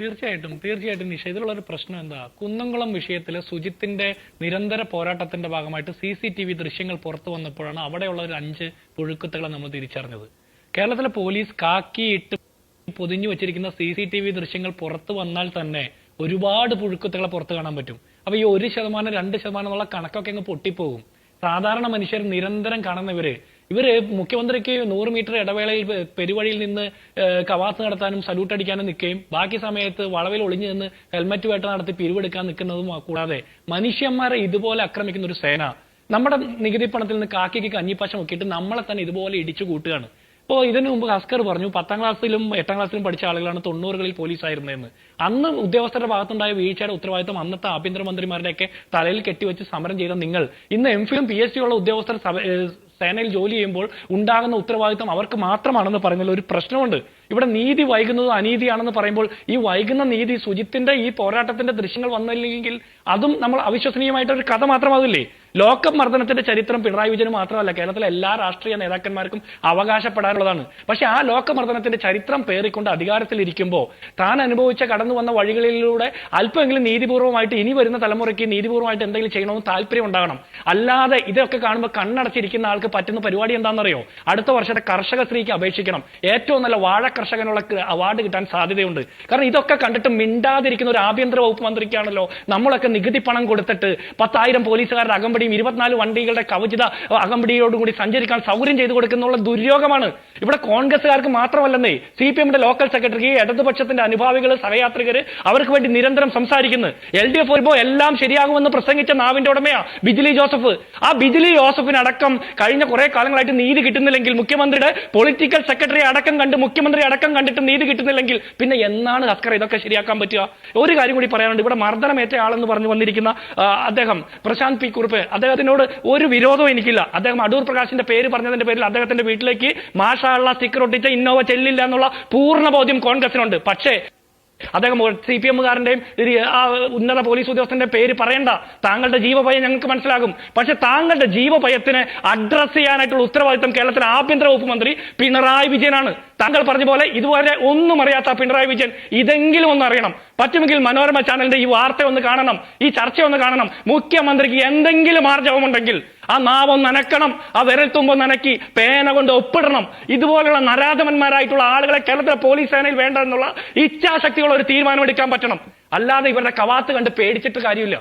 തീർച്ചയായിട്ടും തീർച്ചയായിട്ടും നിഷ ഇതിലുള്ള ഒരു പ്രശ്നം എന്താ? കുന്നംകുളം വിഷയത്തിൽ സുജിത്തിന്റെ നിരന്തര പോരാട്ടത്തിന്റെ ഭാഗമായിട്ട് സി സി ടി വി ദൃശ്യങ്ങൾ പുറത്തു വന്നപ്പോഴാണ് അവിടെയുള്ള ഒരു അഞ്ച് പുഴുക്കുത്തുകളെ നമ്മൾ തിരിച്ചറിഞ്ഞത്. കേരളത്തിലെ പോലീസ് കാക്കിയിട്ട് പൊതിഞ്ഞു വെച്ചിരിക്കുന്ന സി സി ടി വി ദൃശ്യങ്ങൾ പുറത്തു വന്നാൽ തന്നെ ഒരുപാട് പുഴുക്കുത്തുകളെ പുറത്തു കാണാൻ പറ്റും. അപ്പൊ ഈ ഒരു ശതമാനം രണ്ട് ശതമാനം എന്നുള്ള കണക്കൊക്കെ അങ്ങ് പൊട്ടിപ്പോകും. സാധാരണ മനുഷ്യർ നിരന്തരം കാണുന്നവര് ഇവർ മുഖ്യമന്ത്രിക്ക് നൂറ് മീറ്റർ ഇടവേളയിൽ പെരുവഴിയിൽ നിന്ന് കവാത്ത് നടത്താനും സല്യൂട്ട് അടിക്കാനും നിൽക്കുകയും ബാക്കി സമയത്ത് വളവിൽ ഒളിഞ്ഞു നിന്ന് ഹെൽമറ്റ് വേട്ട നടത്തി പിരിവെടുക്കാൻ നിൽക്കുന്നതും കൂടാതെ മനുഷ്യന്മാരെ ഇതുപോലെ ആക്രമിക്കുന്ന ഒരു സേന. നമ്മുടെ നികുതി പണത്തിൽ നിന്ന് കാക്കിക്ക് കഞ്ഞിപ്പശം നോക്കിയിട്ട് നമ്മളെ തന്നെ ഇതുപോലെ ഇടിച്ചു കൂട്ടുകയാണ്. ഇപ്പോൾ ഇതിനു മുമ്പ് ഹസ്കർ പറഞ്ഞു പത്താം ക്ലാസ്സിലും എട്ടാം ക്ലാസ്സിലും പഠിച്ച ആളുകളാണ് തൊണ്ണൂറുകളിൽ പോലീസ് ആയിരുന്നതെന്ന് അന്ന് ഉദ്യോഗസ്ഥരുടെ ഭാഗത്തുണ്ടായ വീഴ്ചയുടെ ഉത്തരവാദിത്വം അന്നത്തെ ആഭ്യന്തരമന്ത്രിമാരുടെയൊക്കെ തലയിൽ കെട്ടിവെച്ച് സമരം ചെയ്ത നിങ്ങൾ. ഇന്ന് എം ഫിയും പി എസ് ഉള്ള ഉദ്യോഗസ്ഥർ സേനയിൽ ജോലി ചെയ്യുമ്പോൾ ഉണ്ടാകുന്ന ഉത്തരവാദിത്തം അവർക്ക് മാത്രമാണെന്ന് പറഞ്ഞാൽ ഒരു പ്രശ്നമുണ്ട്. ഇവിടെ നീതി വൈകുന്നത് അനീതിയാണെന്ന് പറയുമ്പോൾ ഈ വൈകുന്ന നീതി സുജിത്തിന്റെ ഈ പോരാട്ടത്തിന്റെ ദൃശ്യങ്ങൾ വന്നില്ലെങ്കിൽ അതും നമ്മൾ അവിശ്വസനീയമായിട്ട് ഒരു കഥ മാത്രമാകില്ലേ ലോക മർദ്ദനത്തിന്റെ ചരിത്രം പിണറായി വിജയന് മാത്രമല്ല കേരളത്തിലെ എല്ലാ രാഷ്ട്രീയ നേതാക്കന്മാർക്കും അവകാശപ്പെടാനുള്ളതാണ്. പക്ഷെ ആ ലോക മർദ്ദനത്തിന്റെ ചരിത്രം പേറിക്കൊണ്ട് അധികാരത്തിലിരിക്കുമ്പോൾ താൻ അനുഭവിച്ച കടന്നു വന്ന വഴികളിലൂടെ അല്പമെങ്കിലും നീതിപൂർവമായിട്ട് ഇനി വരുന്ന തലമുറയ്ക്ക് നീതിപൂർവമായിട്ട് എന്തെങ്കിലും ചെയ്യണമെന്ന് താല്പര്യം ഉണ്ടാകണം. അല്ലാതെ ഇതൊക്കെ കാണുമ്പോൾ കണ്ണടച്ചിരിക്കുന്ന ആൾക്ക് പറ്റുന്ന പരിപാടി എന്താണെന്നറിയോ? അടുത്ത വർഷത്തെ കർഷക സ്ത്രീക്ക് അപേക്ഷിക്കണം. ഏറ്റവും നല്ല വാഴ കർഷകനുള്ള അവാർഡ് കിട്ടാൻ സാധ്യതയുണ്ട്. കാരണം ഇതൊക്കെ കണ്ടിട്ട് മിണ്ടാതിരിക്കുന്ന ഒരു ആഭ്യന്തര വകുപ്പ് മന്ത്രിക്കാണല്ലോ നമ്മളൊക്കെ നികുതി പണം കൊടുത്തിട്ട് പത്തായിരം പോലീസുകാരുടെ അകമ്പടിയും ഇരുപത്തിനാല് വണ്ടികളുടെ കവചിത അകമ്പടിയോടുകൂടി സഞ്ചരിക്കാൻ സൗകര്യം ചെയ്തു കൊടുക്കുന്നുള്ള ദുര്യോഗമാണ്. ഇവിടെ കോൺഗ്രസ്സുകാർക്ക് മാത്രമല്ലെന്നേ സി പി എമ്മിന്റെ ലോക്കൽ സെക്രട്ടറി ഇടതുപക്ഷത്തിന്റെ അനുഭാവികൾ സഹയാത്രികർ അവർക്ക് വേണ്ടി നിരന്തരം സംസാരിക്കുന്നു. എൽ ഡി എഫ് വരുമ്പോൾ എല്ലാം ശരിയാകുമെന്ന് പ്രസംഗിച്ച നാവിന്റെ ഉടമയാ ബിജിലി ജോസഫ്. ആ ബിജിലി ജോസഫിനടക്കം കഴിഞ്ഞ കുറെ കാലങ്ങളായിട്ട് നീതി കിട്ടുന്നില്ലെങ്കിൽ മുഖ്യമന്ത്രിയുടെ പൊളിറ്റിക്കൽ സെക്രട്ടറി അടക്കം കണ്ട് മുഖ്യമന്ത്രി അടക്കം കണ്ടിട്ട് നീതി കിട്ടുന്നില്ലെങ്കിൽ പിന്നെ എന്നാണ് ഹസ്കർ ഇതൊക്കെ ശരിയാക്കാൻ പറ്റുക? ഒരു കാര്യം കൂടി പറയാനുണ്ട്. ഇവിടെ മർദ്ദനമേറ്റ ആളെന്ന് പറഞ്ഞു വന്നിരിക്കുന്ന അദ്ദേഹം പ്രശാന്ത് പി കുറുപ്പ്. അദ്ദേഹത്തിനോട് ഒരു വിരോധവും എനിക്കില്ല. അദ്ദേഹം അടൂർ പ്രകാശിന്റെ പേര് പറഞ്ഞതിന്റെ പേരിൽ അദ്ദേഹത്തിന്റെ വീട്ടിലേക്ക് മാഷാള്ള സ്റ്റിക്കർ ഒട്ടിച്ച ഇന്നോവ ചെല്ലില്ല എന്നുള്ള പൂർണ ബോധ്യം കോൺഗ്രസിനുണ്ട്. പക്ഷേ അദ്ദേഹം സി പി എമ്മുകാരന്റെയും ആ ഉന്നത പോലീസ് ഉദ്യോഗസ്ഥന്റെ പേര് പറയണ്ട. താങ്കളുടെ ജീവഭയം ഞങ്ങൾക്ക് മനസ്സിലാകും. പക്ഷെ താങ്കളുടെ ജീവഭയത്തിന് അഡ്രസ് ചെയ്യാനായിട്ടുള്ള ഉത്തരവാദിത്തം കേരളത്തിലെ ആഭ്യന്തര വകുപ്പ് മന്ത്രി പിണറായി വിജയനാണ്. താങ്കൾ പറഞ്ഞ പോലെ ഇതുവരെ ഒന്നും അറിയാത്ത പിണറായി വിജയൻ ഇതെങ്കിലും ഒന്ന് അറിയണം. പറ്റുമെങ്കിൽ മനോരമ ചാനലിന്റെ ഈ വാർത്ത ഒന്ന് കാണണം ഈ ചർച്ച ഒന്ന് കാണണം. മുഖ്യമന്ത്രിക്ക് എന്തെങ്കിലും ആർജവമുണ്ടെങ്കിൽ ആ നാവൊന്ന് നനക്കണം ആ വിരൽത്തുമ്പോ നനക്കി പേന കൊണ്ട് ഒപ്പിടണം. ഇതുപോലുള്ള നരാധമന്മാരായിട്ടുള്ള ആളുകളെ കേരളത്തിലെ പോലീസ് സേനയിൽ വേണ്ട എന്നുള്ള ഒരു തീരുമാനം എടുക്കാൻ പറ്റണം. അല്ലാതെ ഇവരുടെ കവാത്ത് കണ്ട് പേടിച്ചിട്ട് കാര്യമില്ല.